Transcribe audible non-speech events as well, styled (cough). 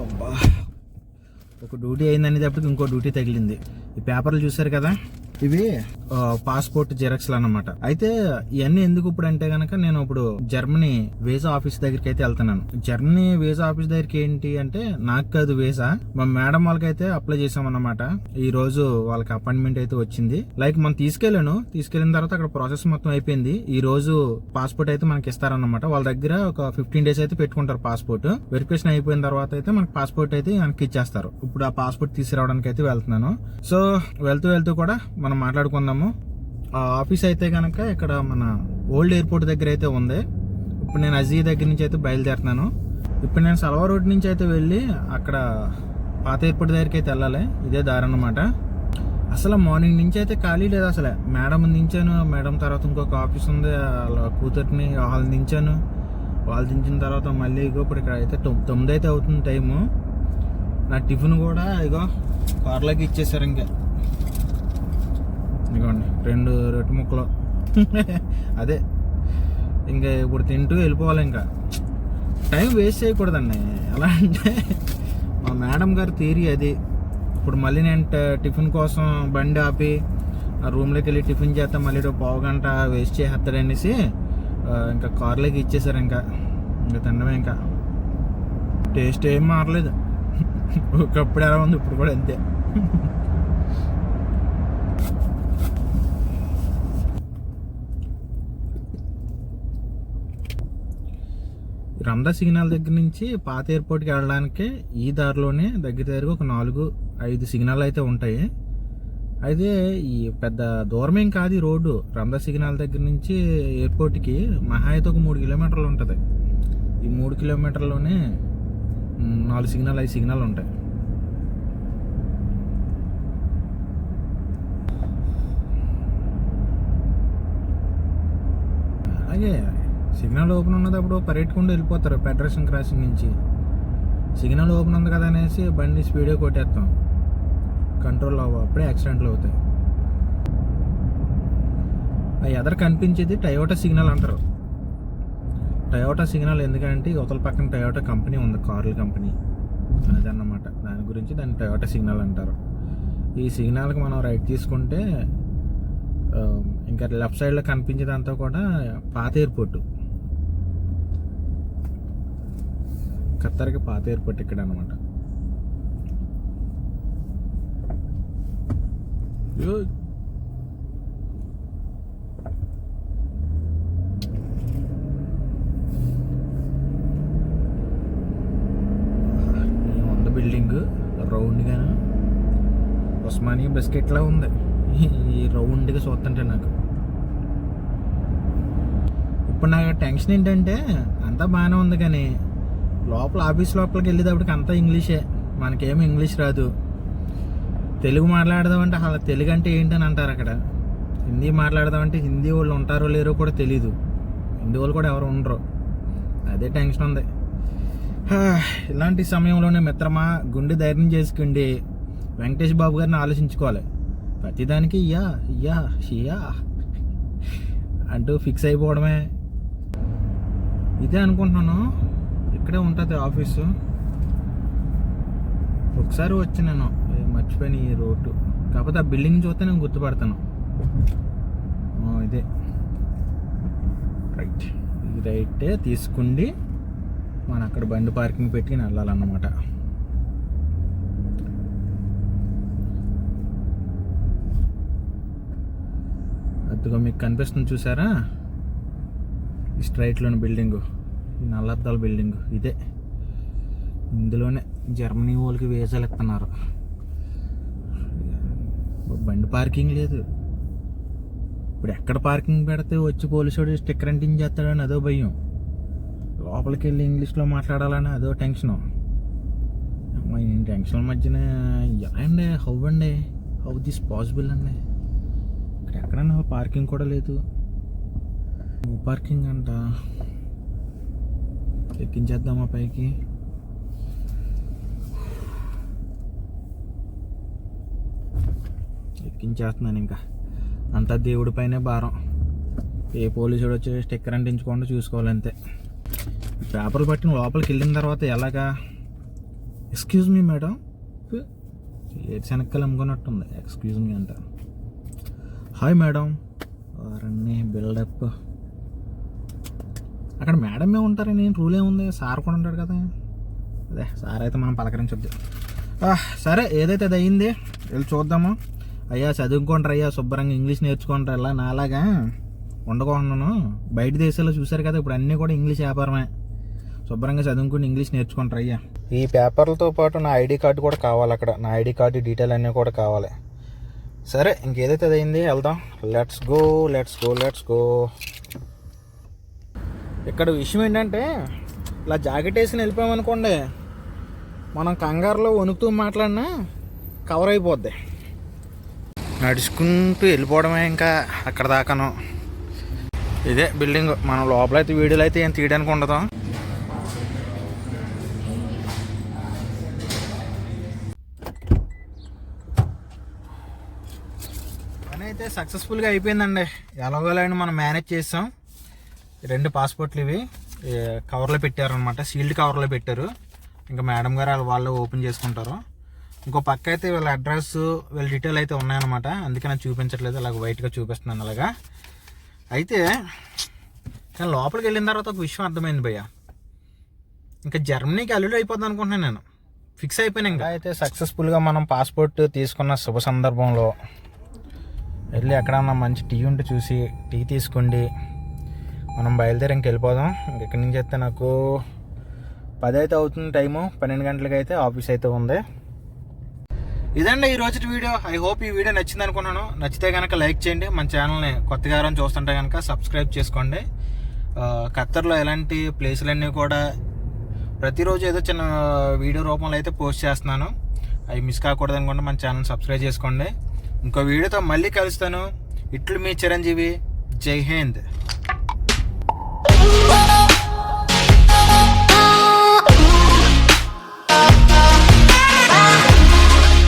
అబ్బా. ఒక డ్యూటీ అయిందనేటప్పటికి ఇంకో డ్యూటీ తగిలింది. ఈ పేపర్లు చూసారు కదా? ఇవి పాస్పోర్ట్ జిరాక్స్లు అన్నమాట. అయితే ఇవన్నీ ఎందుకు ఇప్పుడు అంటే గనక నేను ఇప్పుడు జర్మనీ వీసా ఆఫీస్ దగ్గరికి అయితే వెళ్తున్నాను. జర్మనీ వీసా ఆఫీస్ దగ్గరికి ఏంటి అంటే నాకు కాదు వీసా మా మేడం వాళ్ళకైతే అప్లై చేసామన్నమాట ఈ రోజు వాళ్ళకి అపాయింట్మెంట్ అయితే వచ్చింది. లైక్ మనం తీసుకెళ్ళాను. తీసుకెళ్ళిన తర్వాత అక్కడ ప్రాసెస్ మొత్తం అయిపోయింది. ఈ రోజు పాస్పోర్ట్ అయితే మనకి ఇస్తారన్నమాట. వాళ్ళ దగ్గర ఒక ఫిఫ్టీన్ డేస్ అయితే పెట్టుకుంటారు పాస్పోర్ట్ వెరిఫికేషన్ అయిపోయిన తర్వాత అయితే మనకి పాస్పోర్ట్ అయితే మనకి ఇచ్చేస్తారు. ఇప్పుడు ఆ పాస్పోర్ట్ తీసుకురావడానికి అయితే వెళ్తున్నాను. సో వెళ్తూ వెళ్తూ కూడా మనం మాట్లాడుకుందాము. ఆ ఆఫీస్ అయితే కనుక ఇక్కడ మన ఓల్డ్ ఎయిర్పోర్ట్ దగ్గర అయితే ఉంది. ఇప్పుడు నేను అజీ దగ్గర నుంచి అయితే బయలుదేరుతున్నాను. ఇప్పుడు నేను సల్వార్ రోడ్ నుంచి అయితే వెళ్ళి అక్కడ పాత ఎయిర్పోర్ట్ దగ్గరికి అయితే వెళ్ళాలి. ఇదే దారి అన్నమాట. అసలు మార్నింగ్ నుంచి అయితే ఖాళీ లేదు అసలే. మేడం దించాను మేడం తర్వాత ఇంకొక ఆఫీస్ ఉంది. వాళ్ళ కూతురిని వాళ్ళు దించాను వాళ్ళు దించిన తర్వాత మళ్ళీ ఇగో ఇప్పుడు ఇక్కడ అయితే తొమ్మిది అయితే అవుతుంది టైము. నా టిఫిన్ కూడా ఇగో కార్లోకి ఇచ్చేసారు ఇంకా. ఇదిగోండి రెండు రొట్టె ముక్కలు. (laughs) అదే. ఇంకా ఇప్పుడు తింటూ వెళ్ళిపోవాలి ఇంకా. టైం వేస్ట్ చేయకూడదండి. ఎలా అంటే మా మేడం గారి థియరీ అది. ఇప్పుడు మళ్ళీ నేను టిఫిన్ కోసం బండి ఆపి ఆ రూమ్లోకి వెళ్ళి టిఫిన్ చేస్తా మళ్ళీ ఒక పావు గంట వేస్ట్ చేస్తాడనేసి ఇంకా కార్లోకి ఇచ్చేసారు ఇంకా. ఇంకా తినడమే ఇంకా. టేస్ట్ ఏం మారలేదు. (laughs) ఒకప్పుడు ఎలా ఉంది ఇప్పుడు కూడా అంతే. రందా సిగ్నల్ దగ్గర నుంచి పాత ఎయిర్పోర్ట్కి వెళ్ళడానికి ఈ దారిలోనే దగ్గర దగ్గరగా ఒక నాలుగు ఐదు సిగ్నల్ అయితే ఉంటాయి. అయితే ఈ పెద్ద దూరమేం కాదు ఈ రోడ్డు. రందా సిగ్నల్ దగ్గర నుంచి ఎయిర్పోర్ట్కి మహా అయితే ఒక మూడు కిలోమీటర్లు ఉంటుంది. ఈ మూడు కిలోమీటర్లోనే నాలుగు సిగ్నల్ ఐదు సిగ్నల్ ఉంటాయి. అలాగే సిగ్నల్ ఓపెన్ ఉన్నప్పుడు పరిగెట్టుకుంటూ వెళ్ళిపోతారు ఫెడరేషన్ క్రాసింగ్ నుంచి. సిగ్నల్ ఓపెన్ ఉంది కదా అనేసి బండి స్పీడే కొట్టేస్తాం కంట్రోల్ అవ్వప్పుడే యాక్సిడెంట్లు అవుతాయి. ఆ ఎదర కనిపించేది టయోటా సిగ్నల్ అంటారు. టయోటా సిగ్నల్ ఎందుకంటే అవతల పక్కన టయోటా కంపెనీ ఉంది కార్ల కంపెనీ. అదన్నమాట. దాని గురించి దాన్ని టయోటా సిగ్నల్ అంటారు. ఈ సిగ్నల్కి మనం రైట్ తీసుకుంటే ఇంకా లెఫ్ట్ సైడ్లో కనిపించేదంతా కూడా పాత ఎయిర్పోర్ట్. ఖత్తర్కి పాత ఎయిర్పోర్ట్ ఇక్కడ అనమాట వంద బిల్డింగ్? రౌండ్గాను ఉస్మానియా బిస్కెట్లా ఉంది. ఈ రౌండ్గా చూస్తుంటే నాకు. ఇప్పుడు నాకు టెన్షన్ ఏంటంటే అంతా బాగానే ఉంది కానీ లోపల ఆఫీస్ లోపలికి వెళ్ళేటప్పటికి అంతా ఇంగ్లీషే. మనకేమో ఇంగ్లీష్ రాదు. తెలుగు మాట్లాడదామంటే అసలు తెలుగు అంటే ఏంటని అంటారు అక్కడ. హిందీ మాట్లాడదామంటే హిందీ వాళ్ళు ఉంటారో లేరో కూడా తెలీదు. హిందీ వాళ్ళు కూడా ఎవరు ఉండరు. అదే టెన్షన్ ఉంది. ఇలాంటి సమయంలోనే మిత్రమా గుండె ధైర్యం చేసుకుండి వెంకటేష్ బాబు గారిని ఆలోచించుకోవాలి. ప్రతిదానికి యా యా షియా అంటూ ఫిక్స్ అయిపోవడమే. ఇదే అనుకుంటున్నాను. ఇక్కడే ఉంటుంది ఆఫీసు. ఒకసారి వచ్చి నేను మర్చిపోయిన ఈ రోడ్డు. కాకపోతే ఆ బిల్డింగ్ చూస్తే నేను గుర్తుపడతాను. ఇదే. రైట్. ఇది రైటే తీసుకుండి మనం అక్కడ బండి పార్కింగ్ పెట్టుకుని వెళ్ళాలన్నమాట. అదిగో మీకు కనిపిస్తుంది చూసారా? ఈ స్ట్రైట్లోని బిల్డింగ్. ఈ నల్లద్దాల బిల్డింగ్ ఇదే. ఇందులోనే జర్మనీ వాళ్ళకి వీసాలు ఇస్తున్నారు బండి పార్కింగ్ లేదు. ఇప్పుడు ఎక్కడ పార్కింగ్ పెడితే వచ్చి పోలీసుడు స్టిక్కర్ అంటించేస్తాడని అదో భయం. లోపలికి వెళ్ళి ఇంగ్లీష్లో మాట్లాడాలని అదో టెన్షను. నేను ఈ టెన్షన్ మధ్యన ఎలా అండి హౌ అండి హౌ దిస్ పాసిబుల్ అండి? ఇక్కడ ఎక్కడన్నా పార్కింగ్ కూడా లేదు. నో పార్కింగ్ అంట. ఎక్కించేద్దామా పైకి? ఎక్కించేస్తున్నాను ఇంకా. అంతా దేవుడి పైనే భారం. ఏ పోలీసుడు వచ్చి స్టిక్కర్ అంటించకుండా చూసుకోవాలంతే. పేపర్లు పట్టిన లోపలికి వెళ్ళిన తర్వాత ఎలాగా? ఎక్స్క్యూజ్ మీ మేడం ఏడు శనక్కలు అమ్ముకున్నట్టుంది. ఎక్స్క్యూజ్ మీ అంట. హాయ్ మేడం వారన్నీ బిల్డప్ అక్కడ మేడమే ఉంటారు నేను రూల్ ఏముంది సార్ కూడా ఉంటాడు కదా. అదే సార్ అయితే మనం పలకరించొద్దు సరే ఏదైతే అది అయింది వెళ్ళి చూద్దాము. అయ్యా చదువుకుంటారు అయ్యా శుభ్రంగా ఇంగ్లీష్ నేర్చుకుంటారు ఇలా నాలాగా. ఉండకుండాను బయట దేశాల్లో చూశారు కదా ఇప్పుడు అన్నీ కూడా ఇంగ్లీష్ వ్యాపారమే. శుభ్రంగా చదువుకుని ఇంగ్లీష్ నేర్చుకుంటారు అయ్యా. ఈ పేపర్లతో పాటు నా ఐడి కార్డు కూడా కావాలి అక్కడ. నా ఐడి కార్డు డీటెయిల్ అన్నీ కూడా కావాలి. సరే ఇంకేదైతే అది అయింది వెళ్దాం. Let's go let's go let's go ఇక్కడ విషయం ఏంటంటే ఇలా జాకెట్ వేసుకుని వెళ్ళిపోయామనుకోండి మనం కంగారులో వణుకుతూ మాట్లాడినా కవర్ అయిపోద్ది. నడుచుకుంటూ వెళ్ళిపోవడమే ఇంకా అక్కడ దాకాను. ఇదే బిల్డింగ్ మనం లోపల అయితే వీడియోలు అయితే ఏం తీయడానికి ఉండదు. పని అయితే సక్సెస్ఫుల్గా అయిపోయిందండి. ఎలాగోలాని మనం మేనేజ్ చేసాం. రెండు పాస్పోర్ట్లు ఇవి. కవర్లో పెట్టారనమాట సీల్డ్ కవర్లో పెట్టారు. ఇంకా మేడం గారు వాళ్ళు వాళ్ళు ఓపెన్ చేసుకుంటారు. ఇంకో పక్క అయితే వీళ్ళ అడ్రస్ వీళ్ళ డీటెయిల్ అయితే ఉన్నాయన్నమాట. అందుకే నాకు చూపించట్లేదు. అలాగ వైట్గా చూపిస్తున్నాను అలాగా. అయితే కానీ లోపలికి వెళ్ళిన తర్వాత ఒక విషయం అర్థమైంది భయ్య. ఇంకా జర్మనీకి అల్లుడు అయిపోద్ది అనుకుంటున్నాను నేను. ఫిక్స్ అయిపోయినా ఇంకా. అయితే సక్సెస్ఫుల్గా మనం పాస్పోర్ట్ తీసుకున్న శుభ సందర్భంలో వెళ్ళి ఎక్కడన్నా మంచి టీ ఉంటే చూసి టీ తీసుకోండి. మనం బయలుదేరి వెళ్ళిపోదాం ఇక్కడి నుంచి అయితే నాకు పది అయితే అవుతుంది టైము. పన్నెండు గంటలకి అయితే ఆఫీస్ అయితే ఉంది. ఇదండి ఈ రోజు వీడియో. ఐ హోప్ ఈ వీడియో నచ్చింది అనుకున్నాను నచ్చితే కనుక లైక్ చేయండి. మన ఛానల్ని కొత్తగా ఎవరైనా చూస్తుంటే కనుక సబ్స్క్రైబ్ చేసుకోండి. ఖత్తర్లో ఎలాంటి ప్లేసులన్నీ కూడా ప్రతిరోజు ఏదో చిన్న వీడియో రూపంలో అయితే పోస్ట్ చేస్తున్నాను. అవి మిస్ కాకూడదు అనుకుంటే మన ఛానల్ సబ్స్క్రైబ్ చేసుకోండి. ఇంకో వీడియోతో మళ్ళీ కలుస్తాను. ఇట్లు మీ చిరంజీవి. జై హింద్.